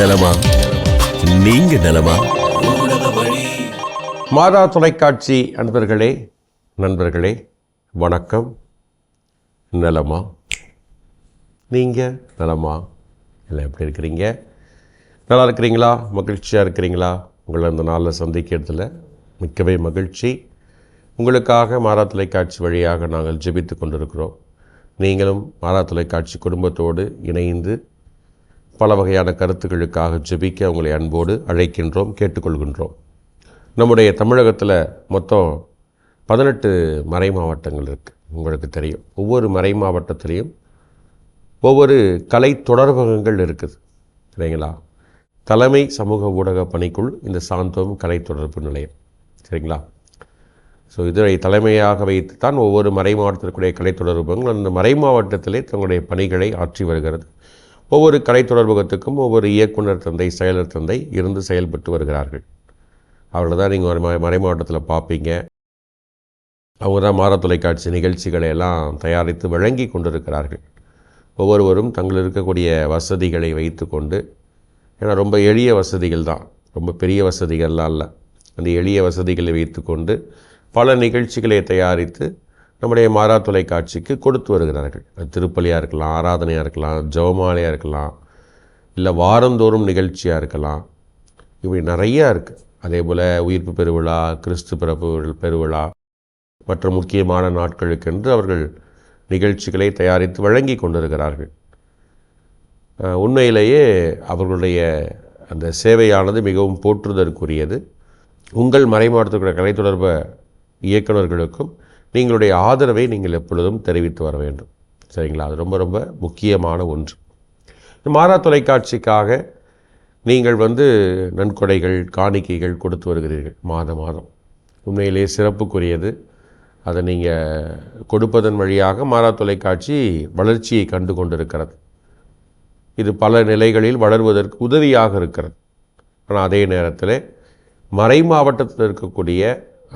நலமா? நீங்க நலமா? மாதா தொலைக்காட்சி அன்பர்களே நண்பர்களே வணக்கம். நலமா? நீங்கள் நலமா? எல்லாம் எப்படி இருக்கிறீங்க? நல்லா இருக்கிறீங்களா? மகிழ்ச்சியாக இருக்கிறீங்களா? உங்களை அந்த நாளில் சந்திக்கிறதுல மிக்கவே மகிழ்ச்சி. உங்களுக்காக மாதா தொலைக்காட்சி வழியாக நாங்கள் ஜெபித்து கொண்டிருக்கிறோம். நீங்களும் மாதா தொலைக்காட்சி குடும்பத்தோடு இணைந்து பல வகையான கருத்துக்களுக்காக ஜெபிக்க உங்களை அன்போடு அழைக்கின்றோம் கேட்டுக்கொள்கின்றோம். நம்முடைய தமிழகத்தில் மொத்தம் பதினெட்டு மறை மாவட்டங்கள் இருக்குது உங்களுக்கு தெரியும். ஒவ்வொரு மறை மாவட்டத்திலையும் ஒவ்வொரு கலை தொடர்பகங்கள் இருக்குது சரிங்களா? தலைமை சமூக ஊடக பணிக்குள் இந்த சாந்தோம் கலை தொடர்பு நிலையம் சரிங்களா? ஸோ இதனை தலைமையாக வைத்து தான் ஒவ்வொரு மறை மாவட்டத்திற்குரிய கலை தொடர்புகள் அந்த மறை மாவட்டத்திலே தங்களுடைய பணிகளை ஆற்றி வருகிறது. ஒவ்வொரு கலை தொடர்பகத்துக்கும் ஒவ்வொரு இயக்குனர் தந்தை செயலர் தந்தை இருந்து செயல்பட்டு வருகிறார்கள். அவர்கள் தான் நீங்கள் மறை மறை மாவட்டத்தில் பார்ப்பீங்க அவங்க தான் மாற தொலைக்காட்சி நிகழ்ச்சிகளை எல்லாம் தயாரித்து வழங்கி கொண்டிருக்கிறார்கள். ஒவ்வொருவரும் தங்கள் இருக்கக்கூடிய வசதிகளை வைத்துக்கொண்டு ஏன்னா ரொம்ப எளிய வசதிகள் தான். ரொம்ப பெரிய வசதிகள்லாம் இல்லை. அந்த எளிய வசதிகளை வைத்துக்கொண்டு பல நிகழ்ச்சிகளை தயாரித்து நம்முடைய மாறா தொலைக்காட்சிக்கு கொடுத்து வருகிறார்கள். அது திருப்பலியாக இருக்கலாம் ஆராதனையாக இருக்கலாம் ஜெபமாலையாக இருக்கலாம் இல்லை வாரந்தோறும் நிகழ்ச்சியாக இருக்கலாம். இப்படி நிறையா இருக்குது அதே போல் உயிர்ப்பு பெருவிழா கிறிஸ்து பிறப்பு பெருவிழா மற்ற முக்கியமான நாட்களுக்கென்று அவர்கள் நிகழ்ச்சிகளை தயாரித்து வழங்கி கொண்டிருக்கிறார்கள். உண்மையிலேயே அவர்களுடைய அந்த சேவையானது மிகவும் போற்றுதற்குரியது. உங்கள் மறைமாவட்டத்துக்குரிய கலை தொடர்ப இயக்குநர்களுக்கும் நீங்களுடைய ஆதரவை நீங்கள் எப்பொழுதும் தெரிவித்து வர வேண்டும். சரிங்களா? அது ரொம்ப ரொம்ப முக்கியமான ஒன்று. மாறா தொலைக்காட்சிக்காக நீங்கள் வந்து நன்கொடைகள் காணிக்கைகள் கொடுத்து வருகிறீர்கள் மாதம் மாதம். உண்மையிலே சிறப்புக்குரியது. அதை நீங்கள் கொடுப்பதன் வழியாக மாறா தொலைக்காட்சி வளர்ச்சியை கண்டு கொண்டிருக்கிறது. இது பல நிலைகளில் வளர்வதற்கு உதவியாக இருக்கிறது. ஆனால் அதே நேரத்தில் மறை மாவட்டத்தில் இருக்கக்கூடிய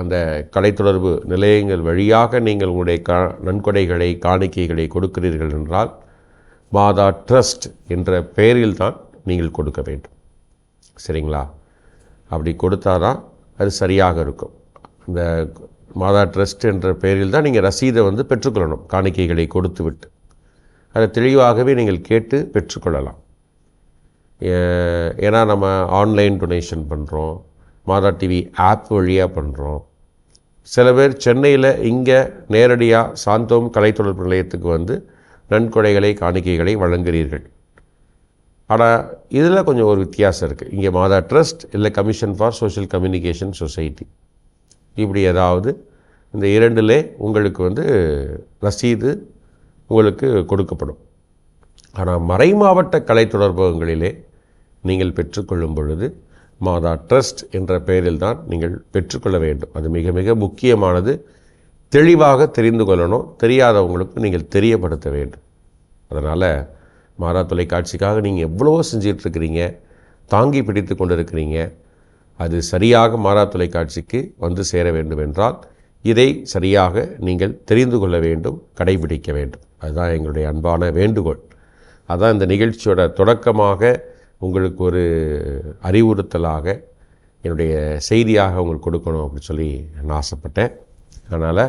அந்த கலைத்தொடர்பு நிலையங்கள் வழியாக நீங்கள் உங்களுடைய கா நன்கொடைகளை காணிக்கைகளை கொடுக்கிறீர்கள் என்றால் மாதா ட்ரஸ்ட் என்ற பெயரில் தான் நீங்கள் கொடுக்க வேண்டும். சரிங்களா? அப்படி கொடுத்தாதான் அது சரியாக இருக்கும். இந்த மாதா ட்ரஸ்ட் என்ற பெயரில் தான் நீங்கள் ரசீதை வந்து பெற்றுக்கொள்ளணும் காணிக்கைகளை கொடுத்து விட்டு அதை தெளிவாகவே நீங்கள் கேட்டு பெற்றுக்கொள்ளலாம். ஏன்னா நம்ம ஆன்லைன் டொனேஷன் பண்ணுறோம் மாதா டிவி ஆப் வழியாக பண்ணுறோம் சில பேர் சென்னையில் இங்கே நேரடியாக சாந்தோம் கலை தொடர்பு நிலையத்துக்கு வந்து நன்கொடைகளை காணிக்கைகளை வழங்குகிறீர்கள் ஆனால் இதில் கொஞ்சம் ஒரு வித்தியாசம் இருக்குது இங்கே மாதா ட்ரஸ்ட் இல்லை commission for social communication society. இப்படி ஏதாவது இந்த இரண்டிலே உங்களுக்கு வந்து ரசீது உங்களுக்கு கொடுக்கப்படும். ஆனால் மறை மாவட்ட கலை தொடர்பகங்களிலே நீங்கள் பெற்றுக்கொள்ளும் பொழுது மாதா ட்ரஸ்ட் என்ற பெயரில் தான் நீங்கள் பெற்றுக்கொள்ள வேண்டும். அது மிக மிக முக்கியமானது. தெளிவாக தெரிந்து கொள்ளணும். தெரியாதவங்களுக்கு நீங்கள் தெரியப்படுத்த வேண்டும். அதனால் மாதா தொலைக்காட்சிக்காக நீங்கள் எவ்வளவோ செஞ்சிட்ருக்கிறீங்க. தாங்கி பிடித்து கொண்டிருக்கிறீங்க. அது சரியாக மாறா தொலைக்காட்சிக்கு வந்து சேர வேண்டும் என்றால் இதை சரியாக நீங்கள் தெரிந்து கொள்ள வேண்டும் கடைபிடிக்க வேண்டும். அதுதான் எங்களுடைய அன்பான வேண்டுகோள். அதான் இந்த நிகழ்ச்சியோட தொடக்கமாக உங்களுக்கு ஒரு அறிவுறுத்தலாக என்னுடைய செய்தியாக உங்களுக்கு கொடுக்கணும் அப்படின்னு சொல்லி நான் ஆசைப்பட்டேன். அதனால்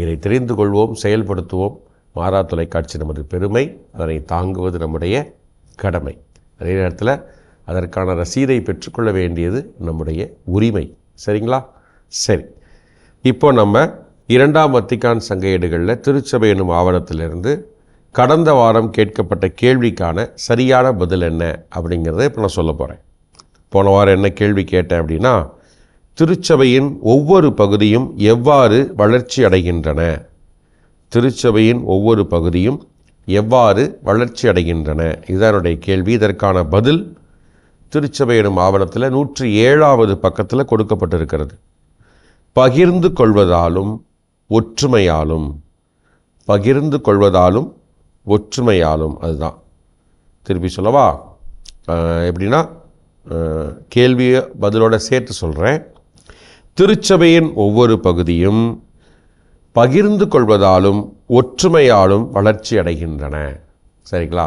இதை தெரிந்து கொள்வோம் செயல்படுத்துவோம். மாறா தொலைக்காட்சி நமது பெருமை அதனை தாங்குவது நம்முடைய கடமை. அதே நேரத்தில் அதற்கான ரசீதை பெற்றுக்கொள்ள வேண்டியது நம்முடைய உரிமை. சரிங்களா? சரி. இப்போ நம்ம இரண்டாம் வத்திக்கான் சங்க ஏடுகளில் திருச்சபை என்னும் ஆவணத்திலிருந்து கடந்த வாரம் கேட்கப்பட்ட கேள்விக்கான சரியான பதில் என்ன அப்படிங்கிறத இப்போ நான் சொல்ல போகிறேன் போன வாரம் என்ன கேள்வி கேட்டேன் அப்படின்னா திருச்சபையின் ஒவ்வொரு பகுதியும் எவ்வாறு வளர்ச்சி அடைகின்றன? திருச்சபையின் ஒவ்வொரு பகுதியும் எவ்வாறு வளர்ச்சி அடைகின்றன? இதுதான் என்னுடைய கேள்வி. இதற்கான பதில் திருச்சபை எனும் ஆவணத்தில் நூற்றி ஏழாவது பக்கத்தில் கொடுக்கப்பட்டிருக்கிறது. பகிர்ந்து கொள்வதாலும் ஒற்றுமையாலும் பகிர்ந்து கொள்வதாலும் ஒற்றுமையாலும் அதுதான். திருப்பி சொல்லவா? எப்படின்னா கேள்வியை பதிலோட சேர்த்து சொல்கிறேன் திருச்சபையின் ஒவ்வொரு பகுதியும் பகிர்ந்து கொள்வதாலும் ஒற்றுமையாலும் வளர்ச்சி அடைகின்றன. சரிங்களா?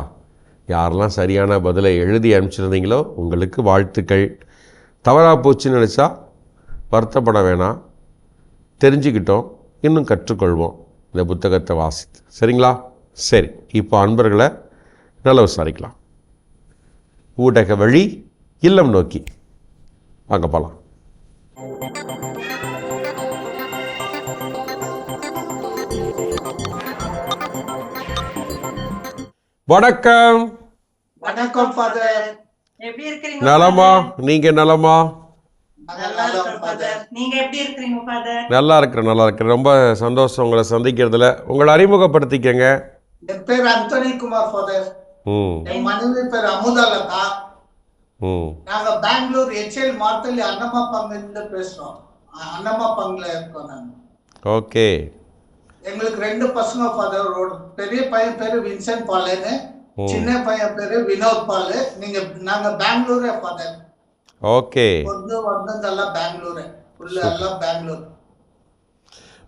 யாரெல்லாம் சரியான பதிலை எழுதி அனுப்பிச்சிருந்தீங்களோ உங்களுக்கு வாழ்த்துக்கள். தவறாக போச்சுன்னு நினச்சா வருத்தப்பட வேணாம் தெரிஞ்சுக்கிட்டோம் இன்னும் கற்றுக்கொள்வோம். இந்த புத்தகத்தை வாசித்து. சரிங்களா? சரி இப்போ அன்பர்களை நல்ல விசாரிக்கலாம். ஊடக வழி இல்லம் நோக்கி. வாங்க போகலாம் வணக்கம். வணக்கம் ஃபாதர் எப்படி இருக்கிறீங்க நலமா? நீங்க நலமா? நல்லா இருக்கிறேன் நல்லா இருக்கிறேன். ரொம்ப சந்தோஷம் உங்களை சந்திக்கிறதுல. உங்களை அறிமுகப்படுத்திக்கங்க. என் பேர் அந்தோனி குமார் ஃபாதர் ம் என் மனைவி பேர் அமுதாலதா ம் நாங்க பெங்களூர் எச்எல் மார்த்தலி அன்னம்மா பங்குல பேசுறோம் அ- அன்னம்மா பங்குல இருக்கோம் நாங்க ஓகே எங்களுக்கு ரெண்டு பசங்க ஃபாதர் ஒரு பெரிய பையன் பேரு வின்சென்ட் பாலுன்னு ம். சின்ன பையன் பேரு வினோத் பாலு. நீங்க நாங்க பெங்களூரே ஃபாதர் ஓகே வந்து வந்ததெல்லாம் பெங்களூரு உள்ள எல்லாம் பெங்களூர்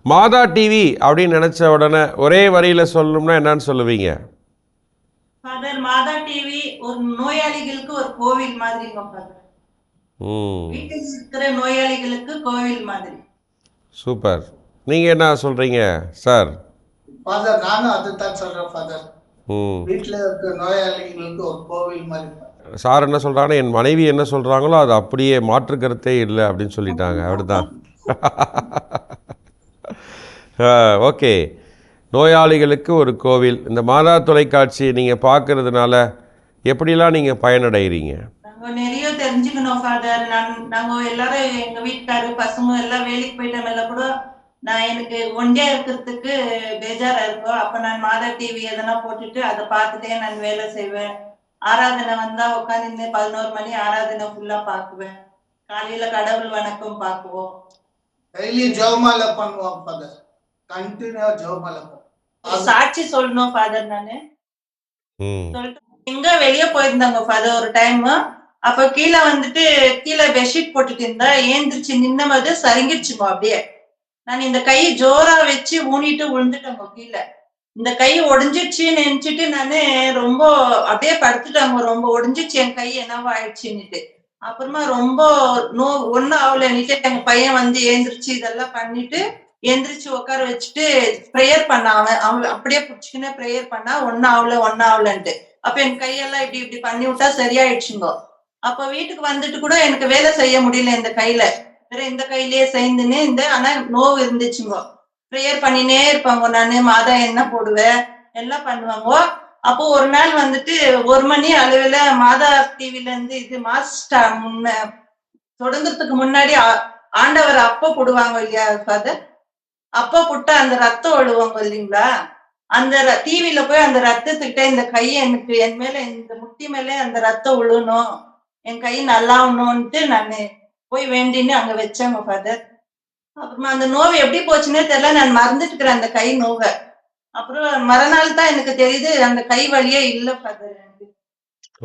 மாதா டிவி அப்படின்னு நினச்ச உடனே ஒரே வரியில் சொல்லணும்னா என்னன்னு சொல்லுவீங்க? ஃபாதர் மாதா டிவி ஒரு நோயாளிகளுக்கு ஒரு கோவில் மாதிரிங்க ஃபாதர் ம். வீட்டில் இருக்கிற நோயாளிகளுக்கு கோவில் மாதிரி. சூப்பர். நீங்கள் என்ன சொல்கிறீங்க சார்? ஃபாதர் நானும் அதுதான் சொல்றேன் ஃபாதர் ம். வீட்டுல இருக்க நோயாளிகளுக்கு ஒரு கோவில் மாதிரி. சார் என்ன சொல்கிறாங்கன்னா என் மனைவி என்ன சொல்கிறாங்களோ அது அப்படியே மாற்று கருத்தே இல்லை அப்படின்னு சொல்லிட்டாங்க அப்படிதான். ஓகே. நோயாளிகளுக்கு ஒரு கோவில். இந்த மாதா தொலைக்காட்சி நீங்கள் பார்க்கறதுனால எப்படிலாம் நீங்கள் பயனடைகிறீங்க நாங்க நிறைய தெரிஞ்சுக்கணும் ஃபாதர் நான் நாங்க எல்லாரும் எங்க வீட்டுக்காரு பசங்க எல்லாம் வேலைக்கு போயிட்டோம் எல்லாம் கூட நான் எனக்கு ஒண்டியா இருக்கிறதுக்கு பேஜாரா இருக்கும் அப்ப நான் மாதா டிவி எதனா போட்டுட்டு அதை பார்த்துட்டே நான் வேலை செய்வேன். ஆராதனை வந்தா உட்காந்து பதினோரு மணி ஆராதனை ஃபுல்லா பாக்குவேன் காலையில கடவுள் வணக்கம் பாக்குவோம் டெய்லி ஜெபமாலை பண்ணுவோம் ஃபாதர் கண்டினியூவா ஜெபமாலை பண்ணுவோம் சாட்சி சொல்லணும் ஃபாதர் நானு. எங்க வெளிய போயிருந்தாங்க ஃபாதர் ஒரு டைம் அப்ப கீழே வந்துட்டு கீழே பெட்ஷீட் போட்டுட்டு இருந்தா ஏந்திரிச்சு நின்னமது சரிங்கிடுச்சுங்க அப்படியே. நான் இந்த கை ஜோரா வச்சு ஊனிட்டு விழுந்துட்டேங்க கீழே. இந்த கை ஒடிஞ்சிடுச்சுன்னு நினைச்சிட்டு நானு ரொம்ப அப்படியே படுத்துட்டாங்க ரொம்ப ஒடிஞ்சிச்சு என் கை என்னவோ ஆயிடுச்சுன்னுட்டு. அப்புறமா ரொம்ப நோ ஒன்னும் ஆகலன்னுட்டு எங்க பையன் வந்து ஏந்திரிச்சு இதெல்லாம் பண்ணிட்டு எந்திரிச்சு உட்கார வச்சுட்டு ப்ரேயர் பண்ண அவன் அவன் அப்படியே புடிச்சுக்கினே ப்ரேயர் பண்ணா ஒன்னும் ஆகல ஒன்னும் ஆகலன்ட்டு அப்ப என் கையெல்லாம் இப்படி இப்படி பண்ணி விட்டா சரியாயிடுச்சுங்க. அப்ப வீட்டுக்கு வந்துட்டு கூட எனக்கு வேலை செய்ய முடியல இந்த கையில. வேற இந்த கையிலேயே செய்துன்னு இந்த ஆனா நோவு இருந்துச்சுங்க. ப்ரேயர் பண்ணினே இருப்பாங்க நானு மாதா என்ன போடுவேன் எல்லாம் பண்ணுவாங்க. அப்போ ஒரு நாள் வந்துட்டு ஒரு மணி அளவுல மாதா டிவில இருந்து இது மாஸ்டர் முன்ன தொடங்குறதுக்கு முன்னாடி ஆண்டவர் அப்போ போடுவாங்க இல்லையா ஃபாதர் அப்போ புட்டா அந்த ரத்தம் ஒழுவாங்க இல்லைங்களா? அந்த டிவில போய் அந்த ரத்தத்துக்கிட்ட இந்த கை எனக்கு என் மேல இந்த முட்டி மேல அந்த ரத்தம் விழணும் என் கை நல்லாவணும்ட்டு நானு போய் வேண்டின்னு அங்க வச்சேங்க ஃபாதர் அப்புறமா அந்த நோவு எப்படி போச்சுன்னே தெரியல. நான் மறந்துட்டு இருக்கிறேன் அந்த கை நோவை. அப்புறம் மறுநாள் தான் எனக்கு தெரியுது அந்த கை வலியே இல்ல father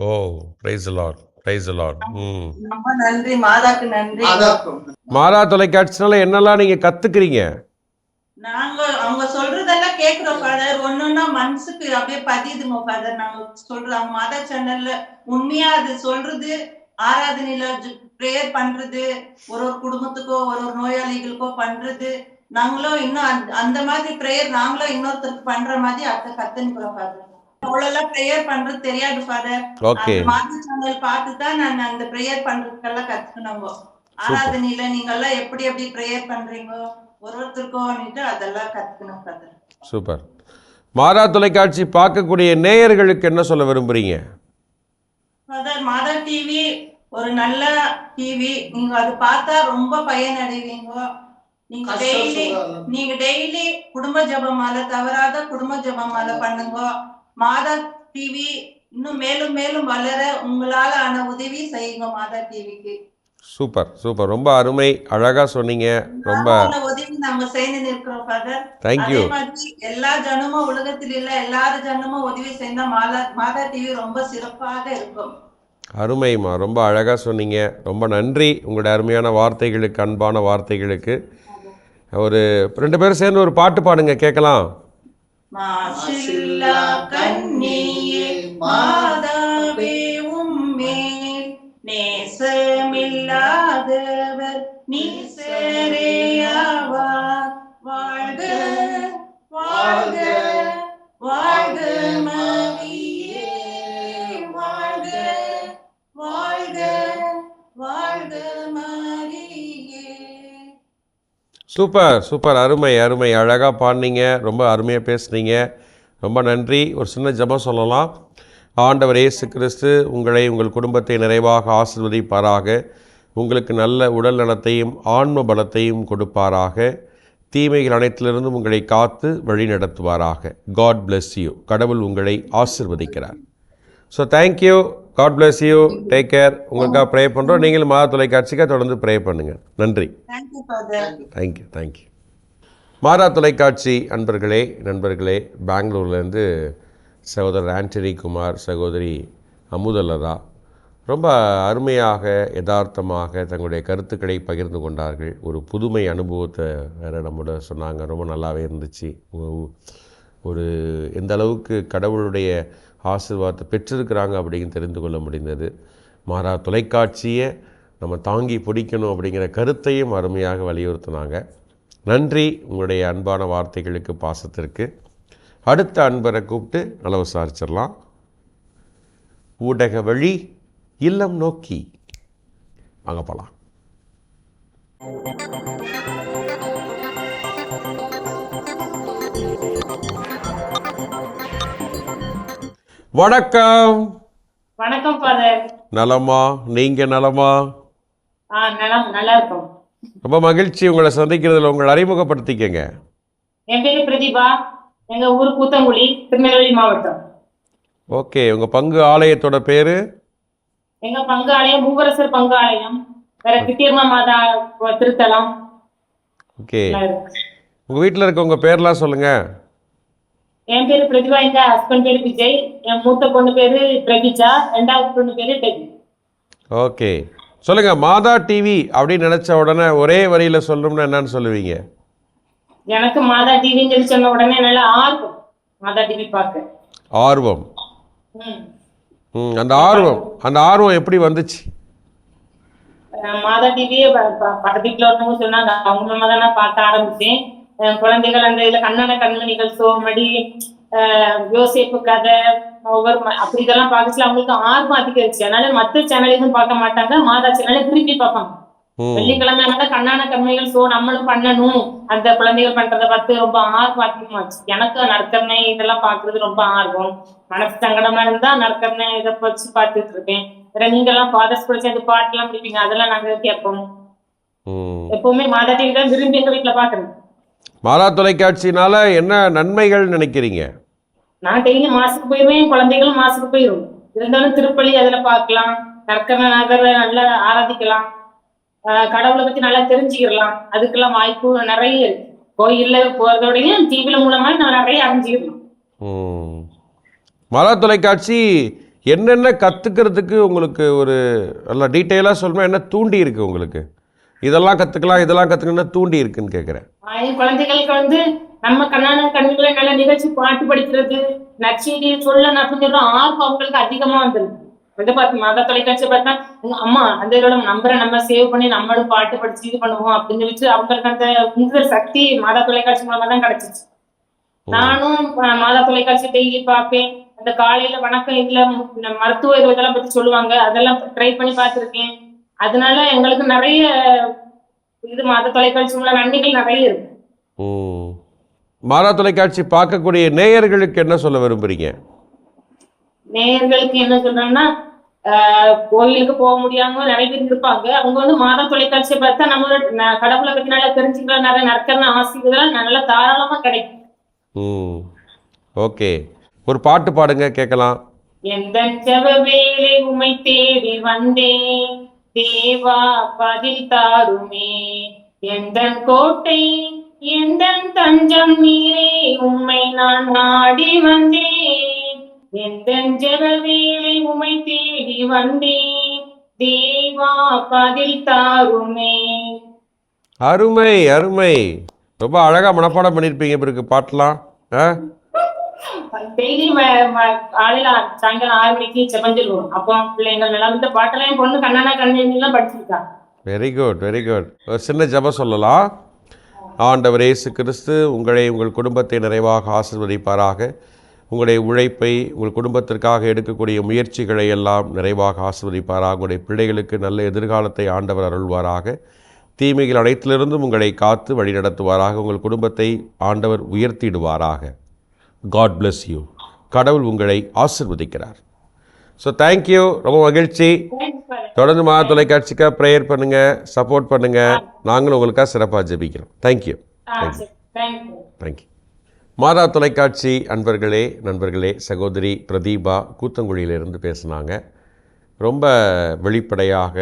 oh praise Lord praise Lord ரொம்ப நன்றி மாதாக்கு நன்றி. மாதா தொலைக்காட்சினால என்னெல்லாம் நீங்கள் கற்றுக்குறீங்க நாங்க அவங்க சொல்றதெல்லாம் கேக்குறோம் ஃபாதர் ஒன்னொன்னா மனசுக்கு அப்படியே பதியுதுங்க ஃபாதர் நாங்க சொல்றோம் அவங்க மாதா சேனல்ல உண்மையா அது சொல்றது ஆராதனையில ப்ரேயர் பண்றது ஒரு ஒரு குடும்பத்துக்கோ ஒரு ஒரு நோயாளிகளுக்கோ பண்றது நாங்களும் இன்னும் அந்த- மாதிரி ப்ரேயர் நாங்களும் இன்னொருத்தருக்கு பண்ற மாதிரி அத்தை கத்துனுக்குறோம் ஃபாதர் அவ்வளவு ப்ரேயர் பண்றது தெரியாது ஃபாதர் மாதா சேனல் பார்த்து தான் நான் அந்த ப்ரேயர் பண்றதுக்கெல்லாம் கத்துக்கணுங்க ஆராதனையில நீங்க எல்லாம் எப்படி எப்படி ப்ரேயர் பண்றீங்க? ஒரு ஒருத்தருக்கும் அதெல்லாம் கத்துக்கணும் ஃபாதர் சூப்பர். மாதா தொலைக்காட்சி பார்க்கக்கூடிய நேயர்களுக்கு என்ன சொல்ல விரும்புகிறீங்க ஃபாதர் மாதா டிவி ஒரு நல்ல டிவி நீங்க அது பார்த்தா ரொம்ப பயனடைவீங்க. நீங்க கஷ்டம் டெய்லி. நீங்க டெய்லி குடும்ப ஜெபமாலை தவறாத குடும்ப ஜெபமாலை பண்ணுங்க. மாதா டிவி இன்னும் மேலும் மேலும் வளர உங்களால ஆன உதவி செய்யுங்க மாதா டிவிக்கு சூப்பர் சூப்பர். ரொம்ப அருமை அழகாக சொன்னீங்க. ரொம்ப நாங்க செய்து நிற்கிறோம் ஃபாதர் தேங்க்யூ எல்லா ஜனமும் உலகத்தில் இல்ல எல்லாரும் ஜனமும் உதவி செய்தா மாதா மாதா டிவி ரொம்ப சிறப்பாக இருக்கும். அருமைம்மா. ரொம்ப அழகாக சொன்னீங்க. ரொம்ப நன்றி உங்களுடைய அருமையான வார்த்தைகளுக்கு அன்பான வார்த்தைகளுக்கு. ஒரு ரெண்டு பேரும் சேர்ந்து ஒரு பாட்டு பாடுங்க கேட்கலாம். மாசில்லா கண்ணியே மாதாவே உம்மேல் நேசமில்லாதவர். வாழ்க வாழ்க வாழ்க வாழ்க வாழ்க வாழ்க மரியே சூப்பர் சூப்பர். அருமை அருமை. அழகாக பாடினீங்க. ரொம்ப அருமையாக பேசுனீங்க. ரொம்ப நன்றி. ஒரு சின்ன ஜெபம் சொல்லலாம். ஆண்டவர் இயேசு கிறிஸ்து உங்களை உங்கள் குடும்பத்தை நிறைவாக ஆசிர்வதிப்பாராக. உங்களுக்கு நல்ல உடல் நலத்தையும் ஆன்ம பலத்தையும் கொடுப்பாராக. தீமைகள் அனைத்திலிருந்தும் உங்களை காத்து வழி நடத்துவாராக. காட் bless யூ கடவுள் உங்களை ஆசிர்வதிக்கிறார். So thank you God bless you take care உங்களுக்காக ப்ரே பண்ணுறோம் நீங்களும் மாத தொலைக்காட்சிக்காக தொடர்ந்து ப்ரே பண்ணுங்கள் நன்றி. தேங்க்யூ தேங்க்யூ மாறா தொலைக்காட்சி அன்பர்களே நண்பர்களே பெங்களூர்லேருந்து சகோதரர் ஆண்டனி குமார் சகோதரி அமுதலதா ரொம்ப அருமையாக யதார்த்தமாக தங்களுடைய கருத்துக்களை பகிர்ந்து கொண்டார்கள். ஒரு புதுமை அனுபவத்தை வேறு நம்மளோட சொன்னாங்க. ரொம்ப நல்லாவே இருந்துச்சு. ஒரு எந்த அளவுக்கு கடவுளுடைய ஆசிர்வாதத்தை பெற்றிருக்கிறாங்க அப்படின்னு தெரிந்து கொள்ள முடிந்தது. மாறா தொலைக்காட்சியை நம்ம தாங்கி பிடிக்கணும் அப்படிங்கிற கருத்தையும் அருமையாக வலியுறுத்தினாங்க. நன்றி உங்களுடைய அன்பான வார்த்தைகளுக்கு பாசத்திற்கு. அடுத்த அன்பரை கூப்பிட்டு நல்லா விசாரிச்சிடலாம் ஊடக வழி இல்லம் நோக்கி. வாங்க போகலாம் வணக்கம். வணக்கம் ஃபாதர் நலமா? நீங்க நலமா? ஆ நலம் நல்லா இருக்கும். ரொம்ப மகிழ்ச்சி உங்களை சந்திக்கிறதுல. உங்களை அறிமுகப்படுத்திக்கங்க. என் பேரு பிரதீபா. எங்க ஊர் கூத்தங்குழி திருநெல்வேலி மாவட்டம். ஓகே உங்க பங்கு ஆலயத்தோட பேரு? எங்க பங்கு ஆலயம் மூவரசர் பங்கு ஆலயம் வேற கிட்டியம்மா மாதா திருத்தலம். ஓகே. இருக்கு. உங்க வீட்டில் இருக்கவங்க பேர்லாம் சொல்லுங்க. என் பேரு பிரதிபா எங்க ஹஸ்பண்ட் பேரு விஜய். என் மூத்த பொண்ணு பேரு பிரகிஜா. ரெண்டாவது பொண்ணு பேரு டெபி ஓகே. சொல்லுங்க மாதா டிவி அப்படின்னு நினைச்ச உடனே ஒரே வரியில சொல்லணும்னா என்னன்னு சொல்லுவீங்க? எனக்கு மாதா டிவின்னு சொல்லி சொன்ன உடனே நல்லா ஆர்வம். மாதா டிவி பார்க்க. ஆர்வம். ம். ம், அந்த ஆர்வம் அந்த ஆர்வம் எப்படி வந்துச்சு? மாதா டிவியே பக்கத்து வீட்டுல ஒருத்தவங்க சொன்னாங்க அவங்க மூலமா தான் நான் பார்க்க ஆரம்பிச்சேன். குழந்தைகள் அந்த இதுல கண்ணான கண்மணிகள் சோமடி யோசிப்பு யோசேப்பு கதை ஒவ்வொரு அப்படி இதெல்லாம் பார்க்கச்சுல அவங்களுக்கு ஆர்வம் அதிகரிச்சு. அதனால மத்த சேனல் எதுவும் பார்க்க மாட்டாங்க மாதா சேனலை திருப்பி பார்ப்பாங்க. வெள்ளிக்கிழமை ஆனால கண்ணான கண்மைகள் சோ நம்மளும் பண்ணணும். அந்த குழந்தைகள் பண்றதை பார்த்து ரொம்ப ஆர்வம் எனக்கு நற்கரணை இதெல்லாம் பாக்குறது ரொம்ப ஆர்வம். மனசு சங்கடமா இருந்தா நற்கரணை இதை வச்சு பார்த்துட்டு இருக்கேன். வேற நீங்க எல்லாம் ஃபாதர்ஸ் கூட சேர்ந்து பாட்டு எல்லாம் பிடிப்பீங்க அதெல்லாம் நாங்க கேட்போம்? எப்பவுமே மாதா டிவி தான் விரும்பி எங்க வீட்டுல பாக்குறேன் மாதா தொலைக்காட்சினால என்ன நன்மைகள் நினைக்கிறீங்க? நான் டெய்லி மாசுக்கு போயிருவேன் குழந்தைகளும் மாசுக்கு போயிரும். இருந்தாலும் திருப்பலி அதுல பார்க்கலாம். நற்கரணை நகர நல்லா ஆராதிக்கலாம். கடவுளை பத்தி நல்லா தெரிஞ்சுக்கிடலாம். அதுக்கெல்லாம் வாய்ப்பு நிறைய இருக்கு. கோயில்ல போறதோடையும் டிவில மூலமா நான் நிறைய அறிஞ்சுக்கலாம் ம் மாதா தொலைக்காட்சி என்னென்ன கற்றுக்கிறதுக்கு உங்களுக்கு ஒரு நல்லா டீட்டெயிலாக சொல்லணும் என்ன தூண்டி இருக்கு உங்களுக்கு? இதெல்லாம் கற்றுக்கலாம் இதெல்லாம் கற்றுக்கணும்னா தூண்டி இருக்குன்னு கேட்குறேன் என் குழந்தைகளுக்கு வந்து நம்ம கண்ணான கண்ணுகளை நல்ல நிகழ்ச்சி பாட்டு படிக்கிறது நற்செய்தி சொல்லணும் அப்படின்னு சொல்ற ஆர்வம் அவங்களுக்கு அதிகமா வந்துருக்கு வந்து மத தொலைக்காட்சி பார்த்தா உங்க அம்மா அந்த இதோட நம்பரை நம்ம சேவ் பண்ணி நம்மளும் பாட்டு படிச்சு இது பண்ணுவோம் அப்படின்னு வச்சு அவங்களுக்கு அந்த உந்துதல் சக்தி மாதா தொலைக்காட்சி மூலமா தான் கிடைச்சிச்சு. நானும் மாதா தொலைக்காட்சி டெய்லி பார்ப்பேன். அந்த காலையில வணக்கம் இதுல மருத்துவ இது இதெல்லாம் பத்தி சொல்லுவாங்க. அதெல்லாம் ட்ரை பண்ணி பார்த்திருக்கேன். அதனால எங்களுக்கு நிறைய இது மாத தொலைக்காட்சி மூலம் நன்மைகள் நிறைய இருக்கு. மாதா தொலைக்காட்சி பார்க்கக்கூடிய நேயர்களுக்கு என்ன சொல்ல விரும்புகிறீங்க நேயர்களுக்கு என்ன சொல்றேன்னா கோயிலுக்கு போக முடியாம நிறைய பேர் இருப்பாங்க. அவங்க வந்து மாதா தொலைக்காட்சியை பார்த்தா நம்மளோட ந- கடவுளை பத்தி நல்லா தெரிஞ்சுக்கலாம் நிறைய நற்கரண ஆசைகள் நல்லா தாராளமா கிடைக்கும். ஓகே. ஒரு பாட்டு பாடுங்க கேட்கலாம். எந்த ஜபவேலை உமை தேடி வந்தேன். தேவா பதில் தாருமே. எந்த கோட்டை எந்த தஞ்சம் நீரே உம்மை நான் நாடி வந்தேன். எந்த ஜபவேலை உமை தேடி வந்தேன். தேவா பதில் தாருமே. அருமை அருமை. ரொம்ப அழகாக மனப்பாடம் பண்ணியிருப்பீங்க பிறகு பாட்டெலாம். டெய்லி காலையில சாயங்காலம் ஆறு மணிக்கு செவஞ்சிருவோம் அப்போ பிள்ளைங்கள் நல்லா இந்த பாட்டெல்லாம் என் பொண்ணு கண்ணானா கண்ணெல்லாம் படிச்சிருக்கா. வெரி குட் வெரி குட் ஒரு சின்ன ஜெபம் சொல்லலாம். ஆண்டவர் இயேசு கிறிஸ்து உங்களை உங்கள் குடும்பத்தை நிறைவாக ஆசிர்வதிப்பாராக. உங்களுடைய உழைப்பை உங்கள் குடும்பத்திற்காக எடுக்கக்கூடிய முயற்சிகளை எல்லாம் நிறைவாக ஆசிர்வதிப்பாராக. உங்களுடைய பிள்ளைகளுக்கு நல்ல எதிர்காலத்தை ஆண்டவர் அருள்வாராக. தீமைகள் அனைத்திலிருந்தும் உங்களை காத்து வழிநடத்துவாராக. உங்கள் குடும்பத்தை ஆண்டவர் உயர்த்திடுவாராக. காட் bless யூ கடவுள் உங்களை ஆசிர்வதிக்கிறார். ஸோ தேங்க்யூ ரொம்ப மகிழ்ச்சி. தொடர்ந்து மா தொலைக்காட்சிக்காக ப்ரேயர் பண்ணுங்கள் சப்போர்ட் பண்ணுங்கள் நாங்களும் உங்களுக்காக சிறப்பாக ஜெபிக்கிறோம். தேங்க்யூ தேங்க்யூ தேங்க்யூ மாதா தொலைக்காட்சி அன்பர்களே நண்பர்களே சகோதரி பிரதீபா கூத்தங்குழியிலிருந்து பேசுனாங்க. ரொம்ப வெளிப்படையாக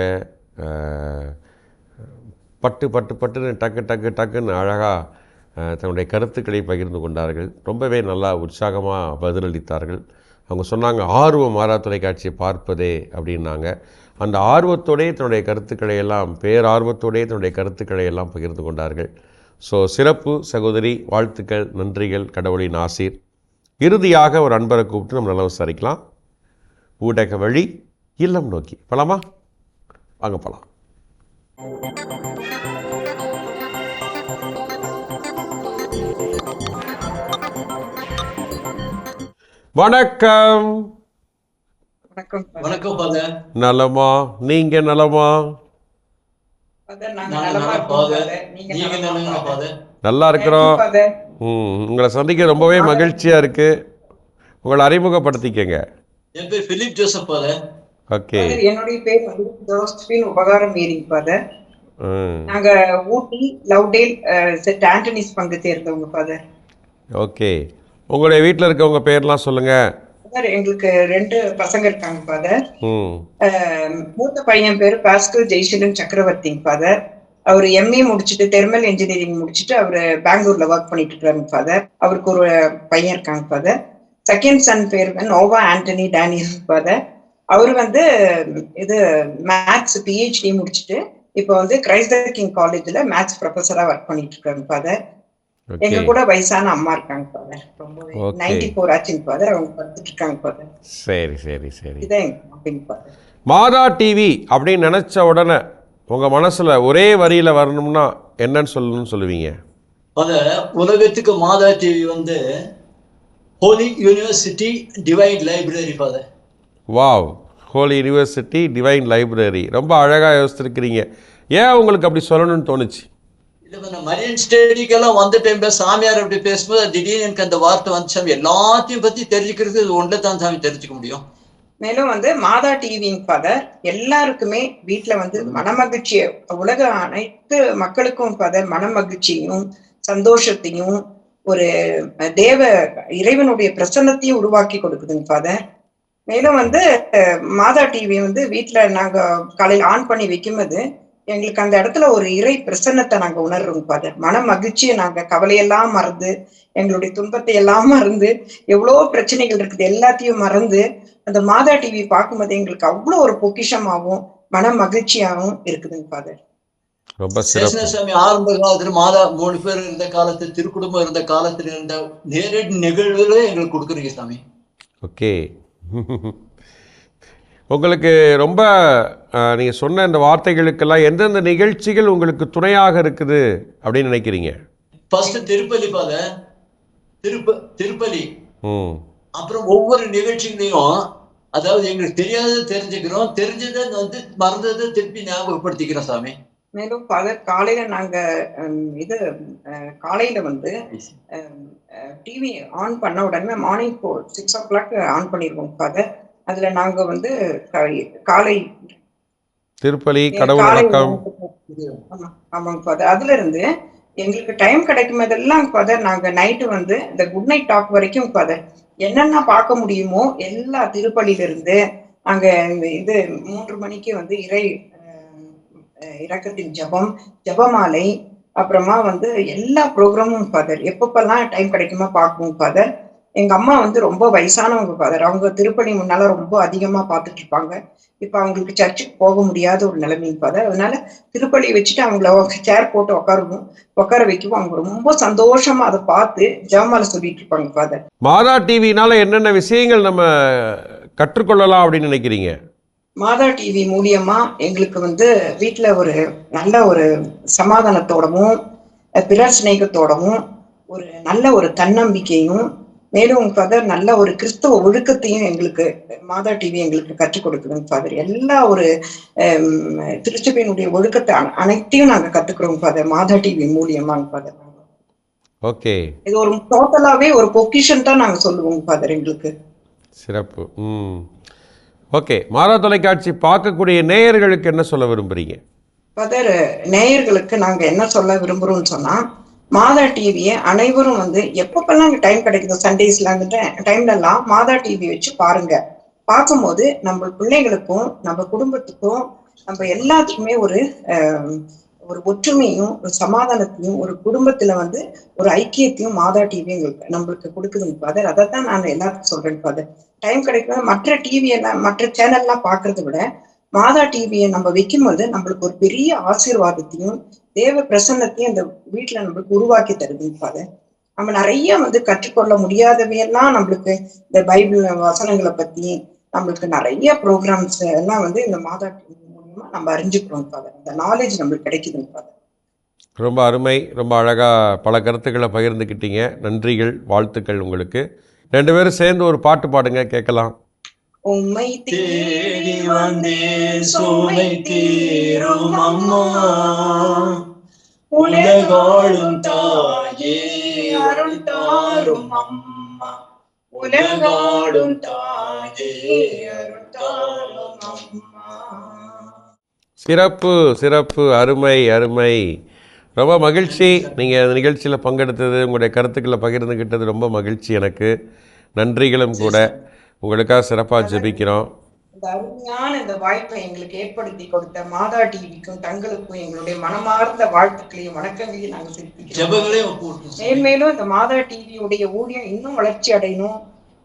பட்டு பட்டு பட்டுன்னு டக்கு டக்கு டக்குன்னு அழகாக தன்னுடைய கருத்துக்களை பகிர்ந்து கொண்டார்கள். ரொம்பவே நல்லா உற்சாகமாக பதிலளித்தார்கள். அவங்க சொன்னாங்க ஆர்வம் மாறா தொலைக்காட்சியை பார்ப்பதே அப்படின்னாங்க. அந்த ஆர்வத்தோடே தன்னுடைய கருத்துக்களை எல்லாம் பேரார்வத்தோடே தன்னுடைய கருத்துக்களை எல்லாம் பகிர்ந்து கொண்டார்கள். ஸோ சிறப்பு சகோதரி வாழ்த்துக்கள் நன்றிகள் கடவுளின் ஆசீர் இறுதியாக ஒரு அன்பரை கூப்பிட்டு நம்ம நல்லா விசாரிக்கலாம். ஊடக வழி இல்லம் நோக்கி. போலாமா? வாங்க போகலாம் வணக்கம். வணக்கம் வணக்கம் நலமா? நீங்க நலமா ஃபாதர் நாங்க நாங்க நலமா நல்லா இருக்கிறோம். உங்களை சந்திக்க ரொம்பவே மகிழ்ச்சியா இருக்கு. உங்களை அறிமுகப்படுத்திக்கங்க. என் பேர் பிலிப் ஜோசப் ஃபாதர் ஓகே என்னுடைய பேர் உபகாரம் மீரிங் ஃபாதர் ம். நாங்க ஊட்டி லவ்டேல் சென்ட் ஆண்டனிஸ் பங்கு சேர்ந்தவங்க ஃபாதர் ஓகே உங்களுடைய வீட்டில் இருக்கவங்க பேர்லாம் சொல்லுங்க. ஃபாதர் எங்களுக்கு ரெண்டு பசங்க இருக்காங்க ஃபாதர் மூத்த பையன் பேரு பாஸ்கர் ஜெய்சீலன் சக்கரவர்த்திங்க ஃபாதர் அவர் எம்ஏ முடிச்சுட்டு தெர்மல் இன்ஜினியரிங் முடிச்சுட்டு அவர் பெங்களூர்ல ஒர்க் பண்ணிட்டு இருக்காங்க ஃபாதர் அவருக்கு ஒரு பையன் இருக்காங்க ஃபாதர் செகண்ட் சன் பேர் நோவா ஆண்டனி டேனியல் ஃபாதர் அவர் வந்து இது மேத்ஸ் பிஹெச்டி முடிச்சுட்டு இப்போ வந்து கிரைஸ்டர் கிங் காலேஜ்ல மேத்ஸ் ப்ரொஃபஸரா ஒர்க் பண்ணிட்டு இருக்காங்க ஃபாதர் எங்க கூட வயசான அம்மா இருக்காங்க ஃபாதர் ரொம்பவே Okay. நைன்டி ஃபோர் ஆச்சுங்க ஃபாதர் அவங்க படுத்துட்டு இருக்காங்க ஃபாதர் சரி சரி சரி. மாதா டிவி அப்படின்னு நினச்ச உடனே உங்கள் மனசில் ஒரே வரியில் வரணும்னா என்னன்னு சொல்லணும்னு சொல்லுவீங்க? ஃபாதர் உலகத்துக்கு மாதா டிவி வந்து holy university divine library father wow holy university divine library ரொம்ப அழகாக யோசிச்சிருக்கிறீங்க. ஏன் உங்களுக்கு அப்படி சொல்லணும்னு தோணுச்சு? இல்ல மரியன் ஸ்டேடிக்கெல்லாம் வந்த டைம்ல சாமியார் அப்படி பேசும்போது திடீர்னு எனக்கு அந்த வார்த்தை வந்து சாமி. எல்லாத்தையும் பத்தி தெரிஞ்சுக்கிறது ஒன்றை தான் சாமி தெரிஞ்சுக்க முடியும். மேலும் வந்து மாதா டிவிங் ஃபாதர் எல்லாருக்குமே வீட்ல வந்து மனமகிழ்ச்சியை உலக அனைத்து மக்களுக்கும் ஃபாதர் மனமகிழ்ச்சியும் சந்தோஷத்தையும் ஒரு தேவ இறைவனுடைய பிரசன்னத்தையும் உருவாக்கி கொடுக்குதுங்க ஃபாதர் மேலும் வந்து மாதா டிவி வந்து வீட்ல நாங்க காலையில ஆன் பண்ணி வைக்கும்போது எங்களுக்கு அந்த இடத்துல ஒரு இறை பிரசன்னத்தை நாங்க உணர்றோம் ஃபாதர் மன மகிழ்ச்சியை நாங்க கவலையெல்லாம் மறந்து எங்களுடைய துன்பத்தை எல்லாம் மறந்து எவ்வளோ பிரச்சனைகள் இருக்குது எல்லாத்தையும் மறந்து அந்த மாதா டிவி பார்க்கும்போது எங்களுக்கு அவ்வளோ ஒரு பொக்கிஷமாகவும் மன மகிழ்ச்சியாகவும் இருக்குதுங்க ஃபாதர் ரொம்ப சிறப்பு. சேஷனசாமி ஆரம்ப காலத்துல மாதா மூணு பேர் இருந்த காலத்துல திருக்குடும்பம் இருந்த காலத்துல இருந்த நேரடி நிகழ்வுகளே எங்களுக்கு கொடுக்குறீங்க சாமி. ஓகே உங்களுக்கு ரொம்ப நீங்கள் சொன்ன இந்த வார்த்தைகளுக்கெல்லாம் எந்தெந்த நிகழ்ச்சிகள் உங்களுக்கு துணையாக இருக்குது அப்படின்னு நினைக்கிறீங்க? ஃபர்ஸ்ட் திருப்பலி ஃபாதர் திருப்ப திருப்பலி. ம். அப்புறம் ஒவ்வொரு நிகழ்ச்சிகளையும் அதாவது எங்களுக்கு தெரியாததை தெரிஞ்சுக்கிறோம். தெரிஞ்சதை வந்து மறந்ததை திருப்பி ஞாபகப்படுத்திக்கிறோம் சாமி. மேலும் ஃபாதர் காலையில நாங்க இது காலையில வந்து டிவி ஆன் பண்ண உடனே morning four six o'clock on பண்ணிடுவோம் ஃபாதர் அதுல நாங்க வந்து காலை திருப்பலி கடவுள் வணக்கம். ஆமா ஆமாங்க ஃபாதர். அதுல இருந்து எங்களுக்கு டைம் கிடைக்கும் போதெல்லாம் ஃபாதர் நாங்க நைட்டு வந்து இந்த குட் நைட் டாக் வரைக்கும் ஃபாதர் என்னென்ன பார்க்க முடியுமோ எல்லா திருப்பலியில இருந்து அங்க இந்த இது மூன்று மணிக்கு வந்து இறை இரக்கத்தின் ஜெபம் ஜெபமாலை அப்புறமா வந்து எல்லா ப்ரோக்ராமும் ஃபாதர். எப்பப்பெல்லாம் டைம் கிடைக்குமோ பார்க்குவோம் ஃபாதர். எங்க அம்மா வந்து ரொம்ப வயசானவங்க ஃபாதர் அவங்க திருப்பணி முன்னால ரொம்ப அதிகமா பார்த்துட்டு இருப்பாங்க. இப்ப அவங்களுக்கு சர்ச்சுக்கு போக முடியாத ஒரு நிலைமை ஃபாதர் அதனால திருப்பலி வச்சுட்டு அவங்கள சேர் போட்டு உட்காருவோம் உட்கார வைக்கவும் அவங்க ரொம்ப சந்தோஷமா அதை பார்த்து ஜெபமாலை சொல்லிட்டு இருப்பாங்க ஃபாதர் மாதா டிவினால என்னென்ன விஷயங்கள் நம்ம கற்றுக்கொள்ளலாம் அப்படின்னு நினைக்கிறீங்க? மாதா டிவி மூலியமா எங்களுக்கு வந்து வீட்ல ஒரு நல்ல ஒரு சமாதானத்தோடவும் பிறர் சிநேகத்தோடவும் ஒரு நல்ல ஒரு தன்னம்பிக்கையும் மேலும் ஃபாதர் நல்ல ஒரு கிறிஸ்தவ ஒழுக்கத்தையும் எங்களுக்கு மாதா டிவி எங்களுக்கு கற்றுக் கொடுக்குதுங்க ஃபாதர் எல்லா ஒரு திருச்சபையினுடைய ஒழுக்கத்தை அன- அனைத்தையும் நாங்க கத்துக்கிறோம் ஃபாதர் மாதா டிவி மூலியமாங்க ஃபாதர் ஓகே. இது ஒரு டோட்டலாவே ஒரு பொக்கிஷன் தான் நாங்க சொல்லுவோம் ஃபாதர் எங்களுக்கு. சிறப்பு. ம். ஓகே. மாதா தொலைக்காட்சி பார்க்கக்கூடிய நேயர்களுக்கு என்ன சொல்ல விரும்புகிறீங்க பதர் நேயர்களுக்கு நாங்க என்ன சொல்ல விரும்புறோம்னு சொன்னா மாதா டிவியை அனைவரும் வந்து எப்பப்பெல்லாம் டைம் கிடைக்குதோ சண்டேஸ்ல அந்த டைம்லலாம் மாதா டிவி வச்சு பாருங்க. பார்க்கும்போது நம்ம பிள்ளைகளுக்கும் நம்ம குடும்பத்துக்கும் நம்ம எல்லாத்துக்குமே ஒரு ஒரு ஒற்றுமையும் ஒரு சமாதானத்தையும் ஒரு குடும்பத்துல வந்து ஒரு ஐக்கியத்தையும் மாதா டிவி எங்களுக்கு நம்மளுக்கு கொடுக்குதுங்க ஃபாதர் அதை தான் நான் எல்லாத்துக்கும் சொல்றேன் ஃபாதர் டைம் கிடைக்கும் மற்ற டிவி எல்லாம் மற்ற சேனல்லாம் பாக்குறத விட மாதா டிவியை நம்ம வைக்கும்போது நம்மளுக்கு ஒரு பெரிய ஆசீர்வாதத்தையும் தேவ பிரசன்னத்தையும் அந்த வீட்டுல நம்மளுக்கு உருவாக்கி தருது ஃபாதர் நம்ம நிறைய வந்து கற்றுக்கொள்ள முடியாதவையெல்லாம் நம்மளுக்கு இந்த பைபிள் வசனங்களை பத்தி நம்மளுக்கு நிறைய ப்ரோக்ராம்ஸ் எல்லாம் வந்து இந்த மாதா டிவி மூலியமா நம்ம அறிஞ்சுக்கிறோம் ஃபாதர் இந்த நாலேஜ் நம்மளுக்கு கிடைக்குது ஃபாதர் ரொம்ப அருமை ரொம்ப அழகாக பல கருத்துக்களை பகிர்ந்துக்கிட்டீங்க. நன்றிகள் வாழ்த்துக்கள் உங்களுக்கு. ரெண்டு பேரும் சேர்ந்து ஒரு பாட்டு பாடுங்க கேட்கலாம். உம்மை தேடி வந்தேன் சுமை தீரும் அம்மா. உலகாளும் தாயே அருள் தாரும் அம்மா. உலகாளும் தாயே அருள் தாரும் அம்மா. சிறப்பு சிறப்பு அருமை அருமை. ரொம்ப மகிழ்ச்சி. நீங்கள் அந்த நிகழ்ச்சியில் பங்கெடுத்தது உங்களுடைய கருத்துக்களை பகிர்ந்துக்கிட்டது ரொம்ப மகிழ்ச்சி எனக்கு. நன்றிகளும் கூட. உங்களுக்காக சிறப்பாக ஜெபிக்கிறோம். இந்த அருமையான இந்த வாய்ப்பை எங்களுக்கு ஏற்படுத்தி கொடுத்த மாதா டிவிக்கும் தங்களுக்கும் எங்களுடைய மனமார்ந்த வாழ்த்துக்களையும் வணக்கங்களையும் நாங்கள் செலுத்திக்கிறோம். மேன்மேலும் இந்த மாதா டிவியுடைய ஊழியம் இன்னும் வளர்ச்சி அடையணும்.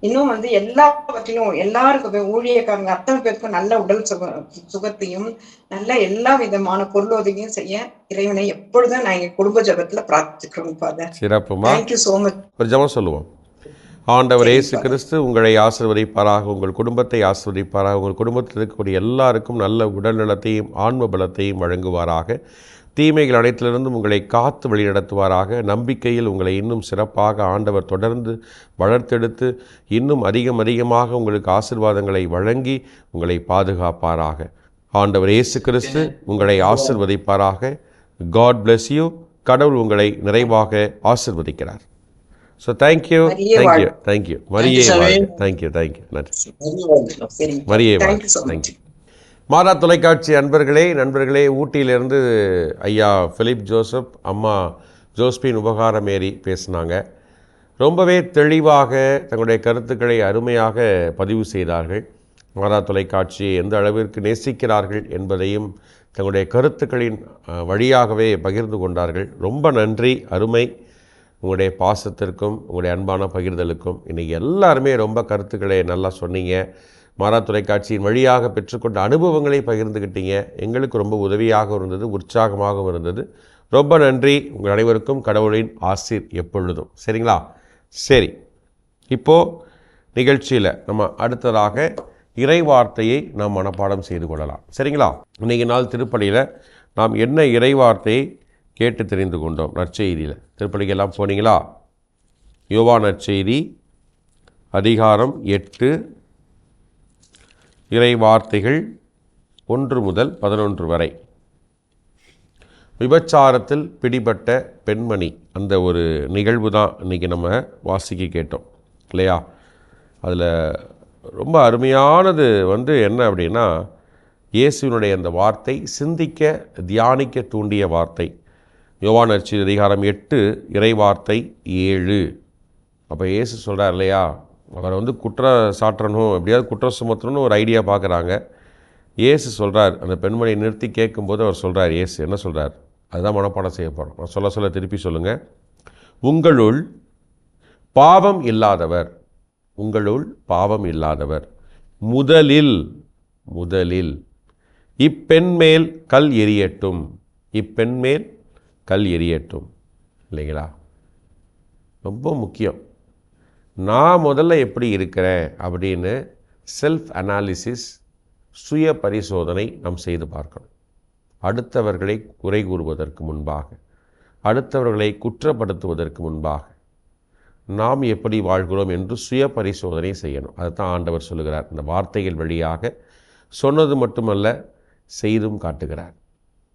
இன்னும் வந்து எல்லா பற்றிலும் எல்லாருக்குமே ஊழியக்காரங்க அத்தனை பேருக்கும் நல்ல உடல் சுக சுகத்தையும் நல்ல எல்லா விதமான பொருளுதவியும் செய்ய இறைவனை எப்பொழுதும் நான் எங்க குடும்ப ஜபத்துல பிரார்த்திக்கிறோம் ஃபாதர் சிறப்புமா? தேங்க்யூ சோ மச் ஒரு ஜெபம் சொல்லுவோம். ஆண்டவர் இயேசு கிறிஸ்து உங்களை ஆசிர்வதிப்பாராக உங்கள் குடும்பத்தை ஆசிர்வதிப்பாராக உங்கள் குடும்பத்தில் இருக்கக்கூடிய எல்லாருக்கும் நல்ல உடல் நலத்தையும் ஆன்ம பலத்தையும் வழங்குவாராக. தீமைகள் அனைத்திலிருந்தும் உங்களை காத்து வழிநடத்துவாராக. நம்பிக்கையில் உங்களை இன்னும் சிறப்பாக ஆண்டவர் தொடர்ந்து வளர்த்தெடுத்து இன்னும் அதிகம் அதிகமாக உங்களுக்கு ஆசிர்வாதங்களை வழங்கி உங்களை பாதுகாப்பாராக. ஆண்டவர் இயேசு கிறிஸ்து உங்களை ஆசிர்வதிப்பாராக. காட் bless யூ கடவுள் உங்களை நிறைவாக ஆசிர்வதிக்கிறார். So thank you thank you. Thank you மரியே Thank you, வாழ்க தேங்க்யூ தேங்க்யூ நன்றி மரியே வாழ்க தேங்க்யூ மாதா தொலைக்காட்சி அன்பர்களே நண்பர்களே ஊட்டியிலிருந்து ஐயா பிலிப் ஜோசப் அம்மா ஜோஸ்பின் உபகார மேரி பேசினாங்க. ரொம்பவே தெளிவாக தங்களுடைய கருத்துக்களை அருமையாக பதிவு செய்தார்கள். மாதா தொலைக்காட்சியை எந்த அளவிற்கு நேசிக்கிறார்கள் என்பதையும் தங்களுடைய கருத்துக்களின் வழியாகவே பகிர்ந்து கொண்டார்கள். ரொம்ப நன்றி அருமை. உங்களுடைய பாசத்திற்கும் உங்களுடைய அன்பான பகிர்தலுக்கும் இன்றைக்கி எல்லாருமே ரொம்ப கருத்துக்களை நல்லா சொன்னீங்க. மாறா தொலைக்காட்சியின் வழியாக பெற்றுக்கொண்ட அனுபவங்களை பகிர்ந்துக்கிட்டீங்க எங்களுக்கு ரொம்ப உதவியாக இருந்தது உற்சாகமாகவும் இருந்தது. ரொம்ப நன்றி. உங்கள் அனைவருக்கும் கடவுளின் ஆசிர் எப்பொழுதும். சரிங்களா? சரி. இப்போது நிகழ்ச்சியில் நம்ம அடுத்ததாக இறை வார்த்தையை நாம் மனப்பாடம் செய்து கொள்ளலாம். சரிங்களா? இன்றைக்கி நாள் திருப்பலியில் நாம் என்ன இறை வார்த்தையை கேட்டு தெரிந்து கொண்டோம் நற்செய்தியில். திருப்பலிக்கெல்லாம் போனீங்களா? யோவா நற்செய்தி அதிகாரம் எட்டு. இறை வார்த்தைகள் ஒன்று முதல் பதினொன்று வரை. விபச்சாரத்தில் பிடிபட்ட பெண்மணி அந்த ஒரு நிகழ்வு தான் இன்றைக்கி நம்ம வாசிக்க கேட்டோம் இல்லையா? அதில் ரொம்ப அருமையானது வந்து என்ன அப்படின்னா இயேசுவினுடைய அந்த வார்த்தை சிந்திக்க தியானிக்க தூண்டிய வார்த்தை. யோவான் அதிகாரம் எட்டு இறைவார்த்தை ஏழு. அப்போ இயேசு சொல்கிறார் இல்லையா? அவரை வந்து குற்றம் சாட்டணும் எப்படியாவது குற்றம் சுமத்தணும்னு ஒரு ஐடியா பார்க்குறாங்க இயேசு சொல்கிறார் அந்த பெண்மணியை நிறுத்தி கேட்கும்போது அவர் சொல்கிறார் இயேசு என்ன சொல்கிறார் அதுதான் மனப்பாடம் செய்ய போகிறோம் நான் சொல்ல சொல்ல திருப்பி சொல்லுங்கள் உங்களுள் பாவம் இல்லாதவர் உங்களுள் பாவம் இல்லாதவர் முதலில் முதலில் இப்பெண் மேல் கல் எரியட்டும் இப்பெண் மேல் கல் எரியட்டும் இல்லைங்களா? ரொம்ப முக்கியம். நான் முதல்ல எப்படி இருக்கிறேன் அப்படின்னு செல்ஃப் அனாலிசிஸ் சுய பரிசோதனை நாம் செய்து பார்க்கணும். அடுத்தவர்களை குறை கூறுவதற்கு முன்பாக அடுத்தவர்களை குற்றப்படுத்துவதற்கு முன்பாக நாம் எப்படி வாழ்கிறோம் என்று சுய பரிசோதனை செய்யணும். அதுதான் ஆண்டவர் சொல்லுகிறார். இந்த வார்த்தைகள் வழியாக சொன்னது மட்டுமல்ல செய்தும் காட்டுகிறார்.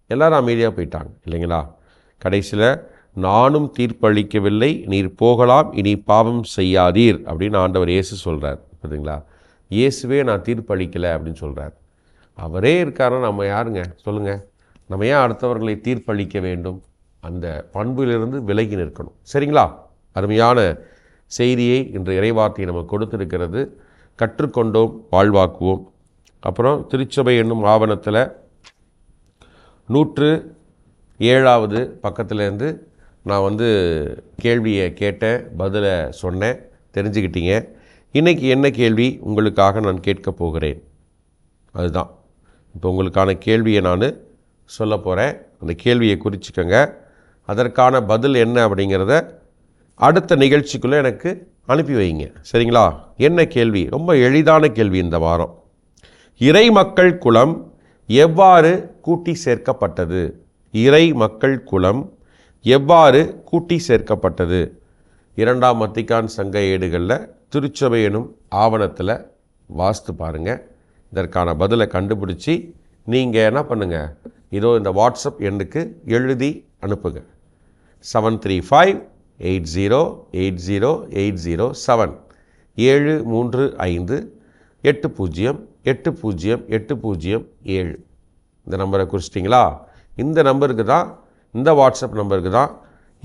எல்லாரும் அமைதியாக போயிட்டாங்க இல்லைங்களா? கடைசியில் நானும் தீர்ப்பளிக்கவில்லை நீர் போகலாம் இனி பாவம் செய்யாதீர் அப்படின்னு ஆண்டவர் இயேசு சொல்கிறார் பார்த்தீங்களா இயேசுவே நான் தீர்ப்பளிக்கலை அப்படின்னு சொல்கிறார் அவரே இருக்காருன்னா நம்ம யாருங்க? சொல்லுங்கள் நம்ம ஏன் அடுத்தவர்களை தீர்ப்பளிக்க வேண்டும்? அந்த பண்பிலிருந்து விலகி நிற்கணும். சரிங்களா? அருமையான செய்தியை இன்று இறைவார்த்தை நமக்கு கொடுத்திருக்கிறது. கற்றுக்கொண்டோம் வாழ்வாக்குவோம். அப்புறம் திருச்சபை என்னும் ஆவணத்தில் நூற்று ஏழாவது பக்கத்துலேருந்து நான் வந்து கேள்வியை கேட்டேன் பதிலை சொன்னேன் தெரிஞ்சுக்கிட்டீங்க. இன்றைக்கி என்ன கேள்வி உங்களுக்காக நான் கேட்க போகிறேன்? அதுதான். இப்போ உங்களுக்கான கேள்வியை நான் சொல்ல போகிறேன் அந்த கேள்வியை குறிச்சிக்கோங்க. அதற்கான பதில் என்ன அப்படிங்கிறத அடுத்த நிகழ்ச்சிக்குள்ளே எனக்கு அனுப்பி வைங்க. சரிங்களா? என்ன கேள்வி? ரொம்ப எளிதான கேள்வி இந்த வாரம். இறை மக்கள் குலம் எவ்வாறு கூட்டி சேர்க்கப்பட்டது? இறை மக்கள் குலம் எவ்வாறு கூட்டி சேர்க்கப்பட்டது? இரண்டாம் மத்திக்கான் சங்க ஏடுகளில் திருச்சபை எனும் ஆவணத்தில் வாஸ்து பாருங்கள் இதற்கான பதிலை கண்டுபிடிச்சி நீங்கள் என்ன பண்ணுங்கள் இதோ இந்த வாட்ஸ்அப் எண்ணுக்கு எழுதி அனுப்புங்க. Seven three five eight zero eight zero eight zero seven. ஏழு மூன்று ஐந்து எட்டு பூஜ்ஜியம் எட்டு பூஜ்ஜியம் எட்டு பூஜ்ஜியம் ஏழு. இந்த நம்பரை குறிச்சிட்டிங்களா? இந்த நம்பருக்கு தான் இந்த வாட்ஸ்அப் நம்பருக்கு தான்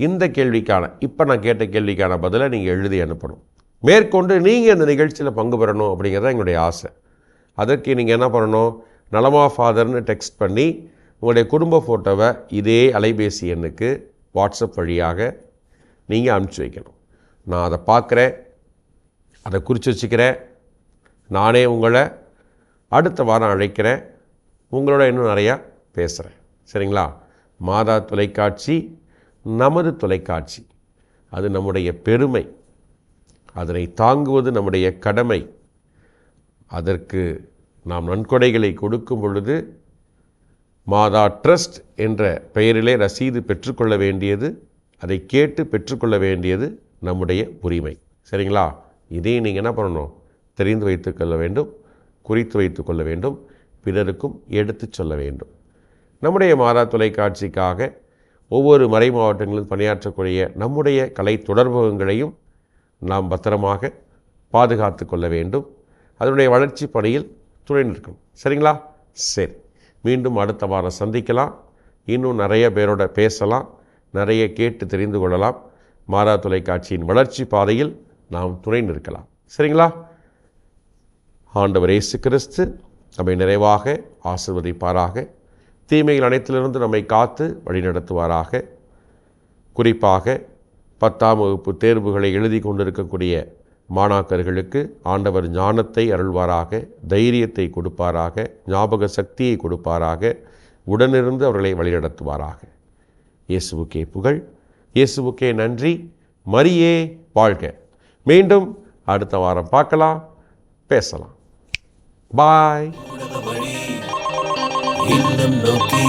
இந்த கேள்விக்கான இப்போ நான் கேட்ட கேள்விக்கான பதிலை நீங்கள் எழுதி அனுப்பணும். மேற்கொண்டு நீங்கள் இந்த நிகழ்ச்சியில் பங்கு பெறணும் அப்படிங்கிறது எங்களுடைய ஆசை. அதற்கு நீங்கள் என்ன பண்ணணும்? நலமா ஃபாதர்னு டெக்ஸ்ட் பண்ணி உங்களுடைய குடும்ப ஃபோட்டோவை இதே அலைபேசி எண்ணுக்கு வாட்ஸ்அப் வழியாக நீங்கள் அனுப்பிச்சி வைக்கணும். நான் அதை பார்க்குறேன் அதை குறித்து வச்சுக்கிறேன். நானே உங்களை அடுத்த வாரம் அழைக்கிறேன். உங்களோட இன்னும் நிறையா பேசுகிறேன் சரிங்களா? மாதா தொலைக்காட்சி நமது தொலைக்காட்சி. அது நம்முடைய பெருமை. அதனை தாங்குவது நம்முடைய கடமை. அதற்கு நாம் நன்கொடைகளை கொடுக்கும் பொழுது மாதா ட்ரஸ்ட் என்ற பெயரிலே ரசீது பெற்றுக்கொள்ள வேண்டியது அதை கேட்டு பெற்றுக்கொள்ள வேண்டியது நம்முடைய உரிமை. சரிங்களா? இதையும் நீங்கள் என்ன பண்ணணும்? தெரிந்து வைத்துக்கொள்ள வேண்டும் குறித்து வைத்துக்கொள்ள வேண்டும் பிறருக்கும் எடுத்துச் சொல்ல வேண்டும். நம்முடைய மாதா தொலைக்காட்சிக்காக ஒவ்வொரு மறை மாவட்டங்களில் பணியாற்றக்கூடிய நம்முடைய கலை தொடர்பகங்களையும் நாம் பத்திரமாக பாதுகாத்து கொள்ள வேண்டும். அதனுடைய வளர்ச்சி பணியில் துணை நிற்கும். சரிங்களா? சரி. மீண்டும் அடுத்த வாரம் சந்திக்கலாம். இன்னும் நிறைய பேரோட பேசலாம். நிறைய கேட்டு தெரிந்து கொள்ளலாம். மாறா தொலைக்காட்சியின் வளர்ச்சி பாதையில் நாம் துணை நிற்கலாம். சரிங்களா? ஆண்டவர் இயேசு கிறிஸ்து நம்மை நிறைவாக ஆசிர்வதிப்பாராக. தீமைகள் அனைத்திலிருந்து நம்மை காத்து வழிநடத்துவாராக. குறிப்பாக பத்தாம் வகுப்பு தேர்வுகளை எழுதி கொண்டிருக்கக்கூடிய மாணாக்கர்களுக்கு ஆண்டவர் ஞானத்தை அருள்வாராக தைரியத்தை கொடுப்பாராக ஞாபக சக்தியை கொடுப்பாராக உடனிருந்து அவர்களை வழிநடத்துவாராக. இயேசுவுக்கே புகழ் இயேசுவுக்கே நன்றி மரியே வாழ்க. மீண்டும் அடுத்த வாரம் பார்க்கலாம் பேசலாம். பாய். இல்லம் நோக்கி